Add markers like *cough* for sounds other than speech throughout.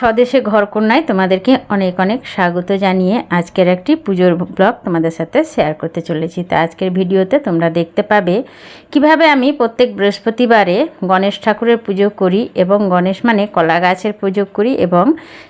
স্বদেশে ঘরকন্যায় তোমাদেরকে অনেক অনেক স্বাগত জানিয়ে আজকের একটি পুজোর ব্লগ তোমাদের সাথে শেয়ার করতে চলেছি। তো আজকের ভিডিওতে তোমরা দেখতে পাবে কীভাবে আমি প্রত্যেক বৃহস্পতিবারে গণেশ ঠাকুরের পুজো করি এবং গণেশ মানে কলা গাছের পুজো করি এবং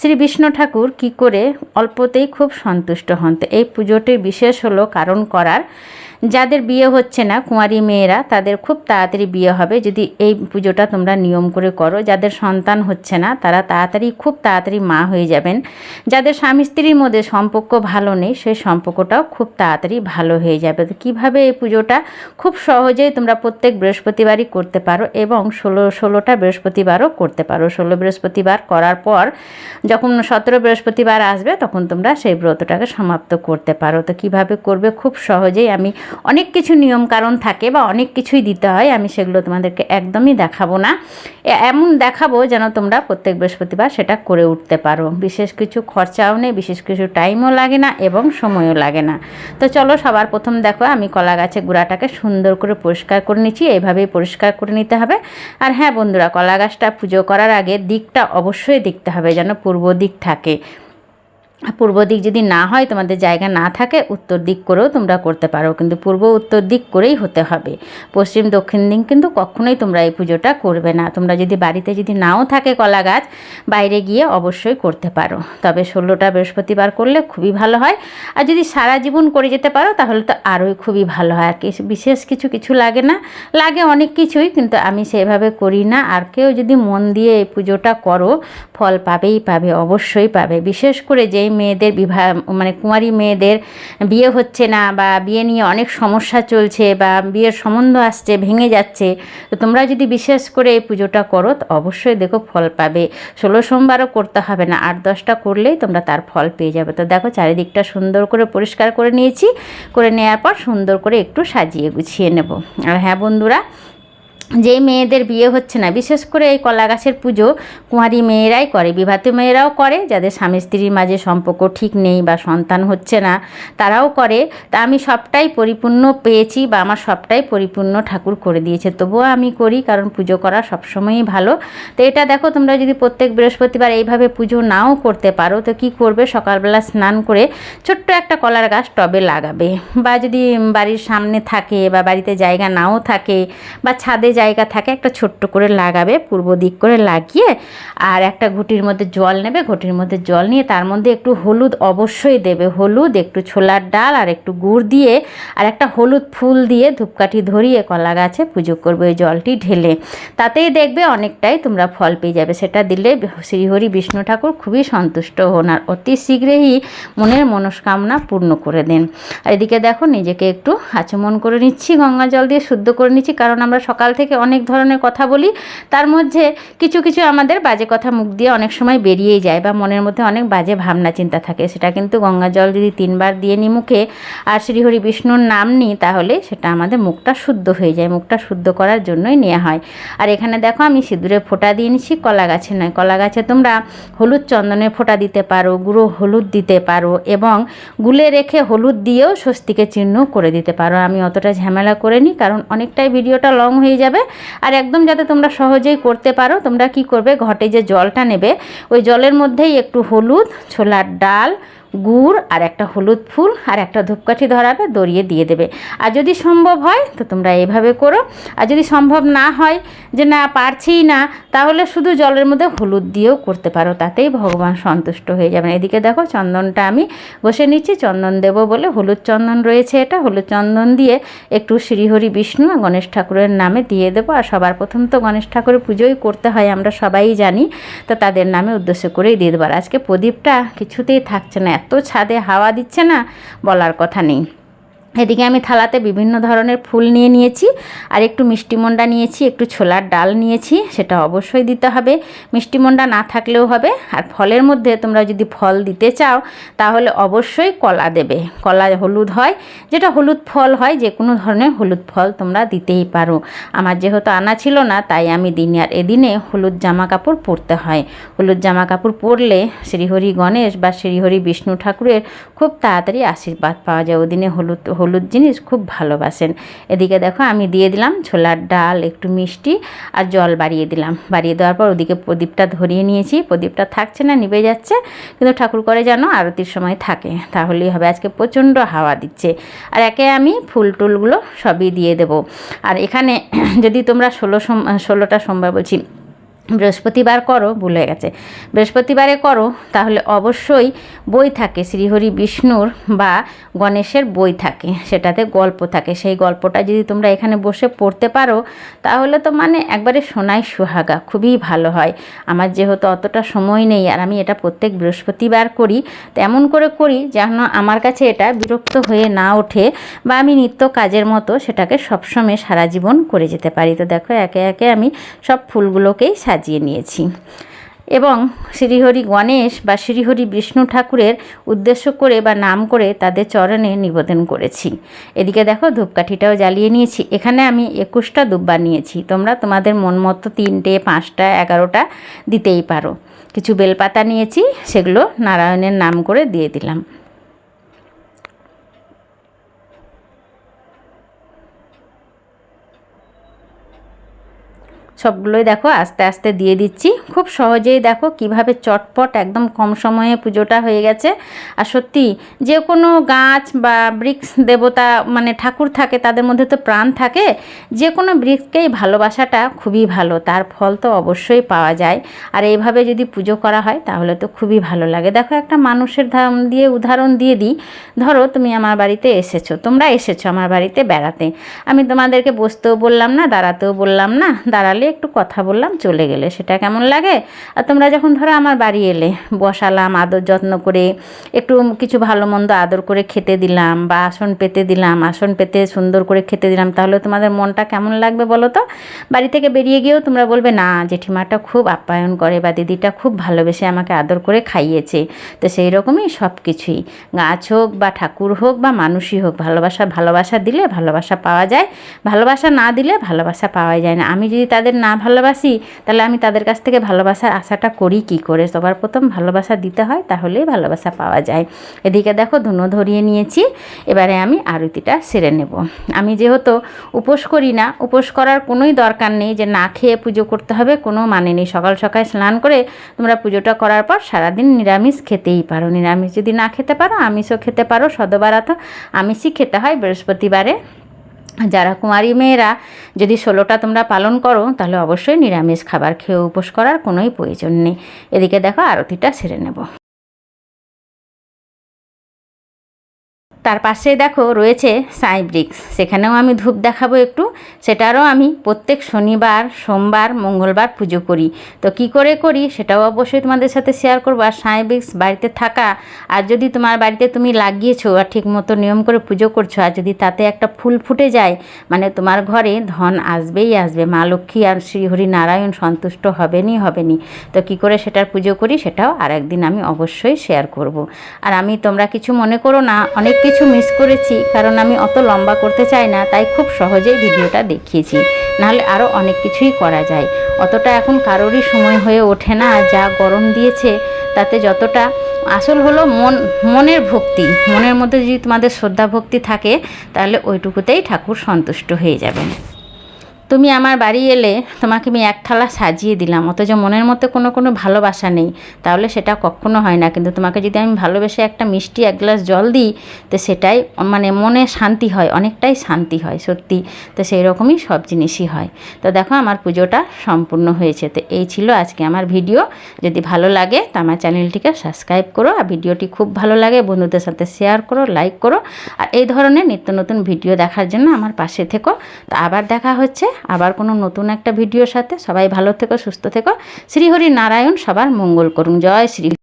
শ্রী বিষ্ণু ঠাকুর কি করে অল্পতেই খুব সন্তুষ্ট হন। তো এই পুজোটির বিশেষ হলো কারণ করার যাদের বিয়ে হচ্ছে না, কুঁয়ারি মেয়েরা, তাদের খুব তাড়াতাড়ি বিয়ে হবে। যদি এই পুজোটা তোমরা নিয়ম করে করো, যাদের সন্তান হচ্ছে না, তারা তাড়াতাড়ি, খুব তাড়াতাড়ি মা হয়ে যাবেন। যাদের স্বামী স্ত্রীর মধ্যে সম্পর্ক ভালো নেই সেই সম্পর্কটাও খুব তাড়াতাড়ি ভালো হয়ে যাবে। তো কীভাবে এই পুজোটা খুব সহজেই তোমরা প্রত্যেক বৃহস্পতিবারই করতে পারো এবং ষোলো, ষোলোটা বৃহস্পতিবারও করতে পারো। ষোলো বৃহস্পতিবার করার পর যখন সতেরো বৃহস্পতিবার আসবে, তখন তোমরা সেই ব্রতটাকে সমাপ্ত করতে পারো। তো কীভাবে করবে? খুব সহজেই আমি অনেক কিছু নিয়ম কারণ থাকে বা অনেক কিছুই দিতে হয়, আমি সেগুলো তোমাদেরকে একদমই দেখাবো না। এমন দেখাবো যেন তোমরা প্রত্যেক বৃহস্পতিবার সেটা করে উঠতে পারো। বিশেষ কিছু খরচাও নেই, বিশেষ কিছু টাইমও লাগে না এবং সময়ও লাগে না। তো চলো সবার প্রথম দেখো, আমি কলা গাছের গুঁড়াটাকে সুন্দর করে পরিষ্কার করে নিচ্ছি এইভাবেই পরিষ্কার করে নিতে হবে। আর হ্যাঁ বন্ধুরা, কলা গাছটা পুজো করার আগে দিকটা অবশ্যই দেখতে হবে যেন পূর্ব দিক থাকে। পূর্ব দিক যদি না হয়, তোমাদের জায়গা না থাকে, উত্তর দিক করেও তোমরা করতে পারো। কিন্তু পূর্ব উত্তর দিক করেই হতে হবে। পশ্চিম, দক্ষিণ দিক কিন্তু কখনোই তোমরা এই পুজোটা করবে না। তোমরা যদি বাড়িতে যদি নাও থাকে কলা গাছ, বাইরে গিয়ে অবশ্যই করতে পারো। তবে ষোলোটা বৃহস্পতিবার করলে খুবই ভালো হয়। আর যদি সারা জীবন করে যেতে পারো, তাহলে তো আরোই খুবই ভালো হয়। আর বিশেষ কিছু কিছু লাগে না। লাগে অনেক কিছুই, কিন্তু আমি সেভাবে করি না। আর কেউ যদি মন দিয়ে এই পুজোটা করো, ফল পাবেই পাবে, অবশ্যই পাবে। বিশেষ করে যেই মেয়েদের বিবাহ মানে কুমারী মেয়েদের বিয়ে হচ্ছে না বা বিয়ে নিয়ে অনেক সমস্যা চলছে বা বিয়ের সম্বন্ধ আসছে, ভেঙে যাচ্ছে, তো তোমরা যদি বিশেষ করে এই পুজোটা করো অবশ্যই দেখো ফল পাবে। ষোলো সোমবারও করতে হবে না, আট দশটা করলেই তোমরা তার ফল পেয়ে যাবে। তো দেখো চারিদিকটা সুন্দর করে পরিষ্কার করে নিয়েছি, করে নেওয়ার পর সুন্দর করে একটু সাজিয়ে গুছিয়ে নেব। আর হ্যাঁ বন্ধুরা যেই মেয়েদের বিয়ে হচ্ছে না, বিশেষ করে এই কলা গাছের পুজো কুঁয়ারি মেয়েরাই করে, বিবাহিত মেয়েরাও করে, যাদের স্বামী স্ত্রীর মাঝে সম্পর্ক ঠিক নেই বা সন্তান হচ্ছে না, তারাও করে। তা আমি সবটাই পরিপূর্ণ পেয়েছি বা আমার সবটাই পরিপূর্ণ ঠাকুর করে দিয়েছে। তবুও আমি করি কারণ পুজো করা সবসময়ই ভালো। তো এটা দেখো, তোমরা যদি প্রত্যেক বৃহস্পতিবার এইভাবে পুজো নাও করতে পারো, তো কি করবে? সকালবেলা স্নান করে ছোট্ট একটা কলার গাছ টবে লাগাবে। বা যদি বাড়ির সামনে থাকে বা বাড়িতে জায়গা নাও থাকে বা ছাদে জায়গা থাকে, একটা ছোট্ট করে লাগাবে, পূর্ব দিক করে লাগিয়ে, আর একটা ঘুটির মধ্যে জল নেবে, ঘুটির মধ্যে জল নিয়ে তার মধ্যে একটু হলুদ অবশ্যই দেবে, হলুদ, একটু ছোলার ডাল আর একটু গুড় দিয়ে, আর একটা হলুদ ফুল দিয়ে ধূপকাঠি ধরিয়ে কলা গাছে পুজো করবে ওই জলটি ঢেলে। তাতেই দেখবে অনেকটাই তোমরা ফল পেয়ে যাবে, সেটা দিলে শ্রীহরি বিষ্ণু ঠাকুর খুবই সন্তুষ্ট হন, আর অতি শীঘ্রই মনের মনস্কামনা পূর্ণ করে দেন। আর এদিকে দেখো, নিজেকে একটু আচমন করে নিচ্ছি, গঙ্গা জল দিয়ে শুদ্ধ করে নিচ্ছি, কারণ আমরা সকাল থেকে অনেক ধরনের কথা বলি, তার মধ্যে কিছু কিছু আমাদের বাজে কথা মুখ দিয়ে অনেক সময় বেরিয়েই যায় বা মনের মধ্যে অনেক বাজে ভাবনা, চিন্তা থাকে। সেটা কিন্তু গঙ্গা জল যদি তিনবার দিয়ে নিই মুখে আর শ্রীহরি বিষ্ণুর নাম নিই তাহলে সেটা আমাদের মুখটা শুদ্ধ হয়ে যায়, মুখটা শুদ্ধ করার জন্যই নেওয়া হয়। আর এখানে দেখো আমি সিঁদুরে ফোঁটা দিয়ে নিচ্ছি কলা গাছে নয়। কলা গাছে তোমরা হলুদ চন্দনের ফোঁটা দিতে পারো, গুঁড়ো হলুদ দিতে পারো এবং গুলে রেখে হলুদ দিয়েও স্বস্তিকে চিহ্ন করে দিতে পারো। আমি অতটা ঝামেলা করে নিই কারণ অনেকটাই ভিডিওটা লং হয়ে যাবে। আর একদম যাতে তোমরা সহজেই করতে পারো, তোমরা কি করবে? ঘটে যে জলটা নেবে, ওই জলের মধ্যেই একটু হলুদ, ছোলার ডাল গুড় আর একটা হলুদ ফুল আর একটা ধূপকাঠি ধরাবে, দড়িয়ে দিয়ে দেবে। আর যদি সম্ভব হয়, তো তোমরা এভাবে করো। আর যদি সম্ভব না হয় যে না, পারছিই না, তাহলে শুধু জলের মধ্যে হলুদ দিয়েও করতে পারো, তাতেই ভগবান সন্তুষ্ট হয়ে যাবেন। এদিকে দেখো, চন্দনটা আমি বসে নিচ্ছি। চন্দন দেব বলে হলুদ চন্দন রয়েছে এটা। হলুদ চন্দন দিয়ে একটু শ্রীহরি বিষ্ণু গণেশ ঠাকুরের নামে দিয়ে দেবো। আর সবার প্রথম তো গণেশ ঠাকুরের পুজোই করতে হয়, আমরা সবাই জানি। তো তাদের নামে উদ্দেশ্য করেই দিয়ে দেবো। আর আজকে প্রদীপটা কিছুতেই থাকছে না এত ছাদে হাওয়া দিচ্ছে না বলার কথা নেই। এদিকে আমি থালাতে বিভিন্ন ধরনের ফুল নিয়ে নিয়েছি আর একটু মিষ্টি মন্ডা নিয়েছি, একটু ছোলার ডাল নিয়েছি, সেটা অবশ্যই দিতে হবে। মিষ্টি মন্ডা না থাকলেও হবে। আর ফলের মধ্যে তোমরা যদি ফল দিতে চাও, তাহলে অবশ্যই কলা দেবে। কলা হলুদ হয়, যেটা হলুদ ফল হয় যে কোনো ধরনের হলুদ ফল তোমরা দিতেই পারো। আমার যেহেতু আনা ছিল না, তাই আমি দিনে আর এদিনে হলুদ জামা কাপড় পরতে হয়। হলুদ জামা কাপড় পরলে শ্রীহরি গণেশ বা শ্রীহরি বিষ্ণু ঠাকুরের খুব তাড়াতাড়ি আশীর্বাদ পাওয়া যায়। ওদিনে হলুদ হলুদ জিনিস খুব ভালোবাসেন। এদিকে দেখো আমি দিয়ে দিলাম ছোলার ডাল, একটু মিষ্টি আর জল বাড়িয়ে দিলাম। বাড়িয়ে দেওয়ার পর ওদিকে প্রদীপটা ধরিয়ে নিয়েছি। প্রদীপটা থাকছে না, নিভে যাচ্ছে। কিন্তু ঠাকুর করে যেন আরতির সময় থাকে, তাহলেই হবে। আজকে প্রচণ্ড হাওয়া দিচ্ছে। আর একে আমি ফুল টুলগুলো সবই দিয়ে দেব। আর এখানে *clears throat* যদি তোমরা ষোলো সোম, ষোলোটা সোমবার বলছি বৃহস্পতিবার করো, ভুলে গেছে। বৃহস্পতিবারে করো, তাহলে অবশ্যই বই থাকে, শ্রীহরি বিষ্ণুর বা গণেশের বই থাকে, সেটাতে গল্প থাকে। সেই গল্পটা যদি তোমরা এখানে বসে পড়তে পারো, তাহলে তো মানে একবারে সোনাই সুহাগা, খুবই ভালো হয়। আমার যেহেতু অতটা সময় নেই, আর আমি এটা প্রত্যেক বৃহস্পতিবার করি, তেমন করে করি যেন আমার কাছে এটা বিরক্ত হয়ে না ওঠে বা আমি নিত্য কাজের মতো সেটাকে সবসময় সারা জীবন করে যেতে পারি। তো দেখো, একে একে আমি সব ফুলগুলোকেই সাজিয়ে নিয়েছি। এবং শ্রীহরি গণেশ বা শ্রীহরি বিষ্ণু ঠাকুরের উদ্দেশ্য করে বা নাম করে তাদের চরণে নিবেদন করেছি। এদিকে দেখো ধূপকাঠিটাও জ্বালিয়ে নিয়েছি। এখানে আমি একুশটা দুব্বা নিয়েছি তোমরা তোমাদের মন মতো তিনটে, পাঁচটা, এগারোটা দিতেই পারো। কিছু বেলপাতা নিয়েছি, সেগুলো নারায়ণের নাম করে দিয়ে দিলাম। সবগুলোই দেখো আস্তে আস্তে দিয়ে দিচ্ছি। খুব সহজেই দেখো কীভাবে চটপট একদম কম সময়ে পুজোটা হয়ে গেছে। আর সত্যি, যে কোনো গাছ বা বৃক্ষ দেবতা মানে ঠাকুর থাকে, তাদের মধ্যে তো প্রাণ থাকে, যে কোনো বৃক্ষকেই ভালোবাসাটা খুবই ভালো, তার ফল তো অবশ্যই পাওয়া যায়। আর এইভাবে যদি পুজো করা হয়, তাহলে তো খুবই ভালো লাগে। দেখো একটা মানুষের ধাম দিয়ে উদাহরণ দিয়ে দিই। ধরো, তুমি আমার বাড়িতে এসেছ, তোমরা এসেছ আমার বাড়িতে বেড়াতে। আমি তোমাদেরকে বসতেও বললাম না, দাঁড়াতেও বললাম না, দাঁড়ালে একটু কথা বললাম, চলে গেলে। সেটা কেমন লাগে? আর তোমরা যখন ধরো আমার বাড়ি এলে, বসালাম, আদর যত্ন করে, একটু কিছু ভালো মন্দ আদর করে খেতে দিলাম বা আসন পেতে দিলাম, আসন পেতে সুন্দর করে খেতে দিলাম, তাহলে তোমাদের মনটা কেমন লাগবে বলো তো? বাড়ি থেকে বেরিয়ে গিয়েও তোমরা বলবে, না, জেঠিমাটা খুব আপ্যায়ন করে বা দিদিটা খুব ভালোবেসে আমাকে আদর করে খাইয়েছে। তো সেই রকমই সব কিছুই গাছ হোক বা ঠাকুর হোক বা মানুষই হোক, ভালোবাসা ভালোবাসা দিলে ভালোবাসা পাওয়া যায়, ভালোবাসা না দিলে ভালোবাসা পাওয়া যায় না। আমি যদি তাদের না ভালোবাসি, তাহলে আমি তাদের কাছ থেকে ভালোবাসার আশাটা করি কি করে? সবার প্রথম ভালোবাসা দিতে হয়, তাহলেই ভালোবাসা পাওয়া যায়। এদিকে দেখো ধুনো ধরিয়ে নিয়েছি, এবারে আমি আরতিটা সেরে নেব। আমি যেহেতু উপোস করি না, উপোস করার কোনোই দরকার নেই যে না খেয়ে পুজো করতে হবে, কোনো মানে নেই। সকাল সকাল স্নান করে তোমরা পুজোটা করার পর সারাদিন নিরামিষ খেতেই পারো। নিরামিষ যদি না খেতে পারো, আমিষও খেতে পারো, সদবারাত আমিষই খেতে হয় বৃহস্পতিবারে। যারা কুমারী মেয়েরা যদি ষোলোটা তোমরা পালন করো, তাহলে অবশ্যই নিরামিষ খাবার খেয়ে উপোস করার কোনোই প্রয়োজন নেই। এদিকে দেখো, আরতিটা সেরে নেব। তার পাশে দেখো রয়েছে সাই ব্রিক্স সেখানেও আমি ধূপ দেখাবো একটু। সেটারও আমি প্রত্যেক শনিবার, সোমবার, মঙ্গলবার পুজো করি। তো কি করে করি সেটাও অবশ্যই তোমাদের সাথে শেয়ার করব। আর সাই ব্রিক্স বাড়িতে থাকা, আর যদি তোমার বাড়িতে তুমি লাগিয়েছো আর ঠিক মতো নিয়ম করে পুজো করছ, আর যদি তাতে একটা ফুল ফুটে যায় মানে তোমার ঘরে ধন আসবেই আসবে। মা লক্ষ্মী আর শ্রীহরি নারায়ণ সন্তুষ্ট হবেনি হবেনি তো কি করে সেটার পুজো করি সেটাও আর একদিন আমি অবশ্যই শেয়ার করব। আর আমি তোমরা কিছু মনে করো না, অনেক কিছু কিছু মিস করেছি, কারণ আমি অত লম্বা করতে চাই না, তাই খুব সহজেই ভিডিওটা দেখিয়েছি। নাহলে আরও অনেক কিছুই করা যায়। অতটা এখন কারোরই সময় হয়ে ওঠে না, যা গরম দিয়েছে, তাতে যতটা আসল হলো মন, মনের ভক্তি। মনের মধ্যে যদি তোমাদের শ্রদ্ধা ভক্তি থাকে, তাহলে ওইটুকুতেই ঠাকুর সন্তুষ্ট হয়ে যাবেন। তুমি আমার বাড়ি এলে তোমাকে আমি এক থালা সাজিয়ে দিলাম, অথচ মনের মধ্যে কোনো কোনো ভালোবাসা নেই। তাহলে সেটা কখনো হয় না, কিন্তু তোমাকে যদি আমি ভালোবেসে একটা মিষ্টি এক গ্লাস জল দিই, তো সেটাই মানে মনে শান্তি হয়, অনেকটাই শান্তি হয়, সত্যি। তো সেই রকমই সব জিনিসই হয়। তো দেখো আমার পুজোটা সম্পূর্ণ হয়েছে। তো এই ছিল আজকে আমার ভিডিও। যদি ভালো লাগে তো আমার চ্যানেলটিকে সাবস্ক্রাইব করো, আর ভিডিওটি খুব ভালো লাগে বন্ধুদের সাথে শেয়ার করো, লাইক করো, আর এই ধরনের নিত্য নতুন ভিডিও দেখার জন্য আমার পাশে থেকো। তো আবার দেখা হচ্ছে আবার কোনো নতুন একটা ভিডিওর সাথে সবাই ভালো থেকো, সুস্থ থেকো। শ্রীহরি নারায়ণ সবার মঙ্গল করুন। জয় শ্রী